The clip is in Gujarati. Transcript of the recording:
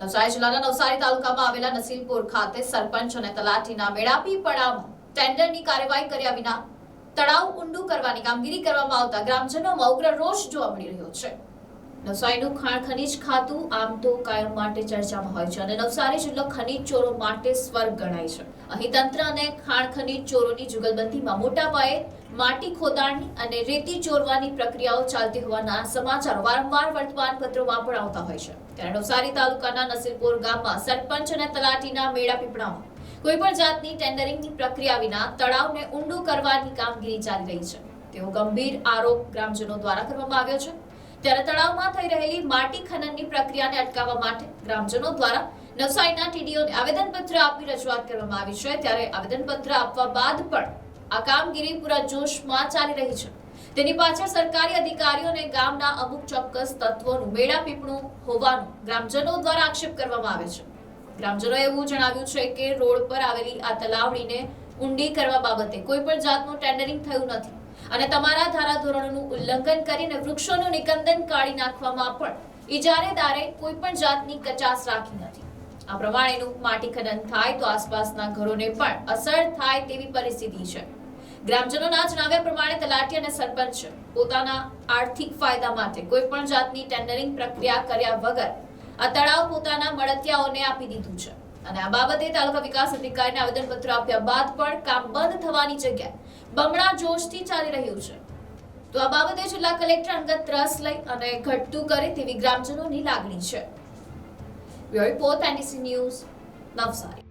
નવસારી જિલ્લાના નવસારી તાલુકામાં આવેલા નસીલપુર ખાતે સરપંચ અને તલાટીના મેળાપી પડાવમાં ટેન્ડરની કાર્યવાહી કર્યા વિના તળાવ ઊંડું કરવાની કામગીરી કરવામાં આવતા ગ્રામજનોમાં ઉગ્ર રોષ જોવા મળી રહ્યો છે. નવસારીનું ખાણ ખનીજ ખાતું આમ તો કાયમ માટે ચર્ચામાં હોય છે અને નવસારી જિલ્લો ખનીજ ચોરો માટે સ્વર્ગ ગણાય છે. અહીં તંત્ર અને ખાણ ખનીજ ચોરોની જુગલબંધીમાં મોટા પાયે માટી ખોદાણની અને રેતી ચોરવાની પ્રક્રિયાઓ ચાલતી હોવાના સમાચારો વારંવાર વર્તમાનપત્રોમાં પણ આવતા હોય છે. ત્યારે નવસારી તાલુકાના નસીલપુર ગામમાં સરપંચ અને તલાટીના મેળા પીપળામાં કોઈ પણ જાતની ટેન્ડરિંગની પ્રક્રિયા વિના તળાવને ઊંડું કરવાની કામગીરી ચાલી રહી છે. તેવો ગંભીર આરોપ ગ્રામજનો દ્વારા કરવામાં આવ્યો છે. ત્યારે તળાવમાં થઈ રહેલી માટી ખનનની પ્રક્રિયાને અટકાવવા માટે ગ્રામજનો દ્વારા નવસારીના ટીડીઓને આવેદનપત્ર આપી રજૂઆત કરવામાં આવી છે. ત્યારે આવેદનપત્ર આપવા બાદ પણ આ કામગીરી પૂરા જોશમાં ચાલી રહી છે. તેની પાછળ સરકારી અધિકારીઓ અને ગામના અમુક ચોક્કસ તત્વોનું મેળા પીપણું હોવાનું ગ્રામજનો દ્વારા આક્ષેપ કરવામાં આવે છે. ગ્રામજનોએ એવું જણાવ્યું છે કે રોડ પર આવેલી આ તલાવડીને ઊંડી કરવા બાબતે કોઈ પણ જાતનું ટેન્ડરિંગ થયું નથી. અને તમારા ધારાધોરણોનું ઉલ્લંઘન કરીને વૃક્ષોનું નિકંદન કાઢી નાખવામાં પણ ઇજારેદારે કોઈ પણ જાતની કચાસ રાખી નથી. આ પ્રમાણેનું માટી ખનન થાય તો આસપાસના ઘરોને પણ અસર થાય તેવી પરિસ્થિતિ છે. ગ્રામજનોના જણાવ્યા પ્રમાણે તલાટી અને સરપંચ પોતાના આર્થિક ફાયદા માટે કોઈ પણ જાતની ટેન્ડરિંગ પ્રક્રિયા કર્યા વગર આ તળાવ પોતાના મળતિયાઓને આપી દીધું છે. અને આ બાબતે તાલુકા વિકાસ અધિકારીને આવેદનપત્ર આપ્યા બાદ પણ કામ બંધ થવાની જગ્યાએ બમણા જોશથી ચાલી રહ્યું છે. તો આ બાબતે જિલ્લા કલેક્ટર અંગત રસ લઈ અને ઘટતું કરે તેવી ગ્રામજનોની લાગણી છે. Bureau report, NDC news, Navsari.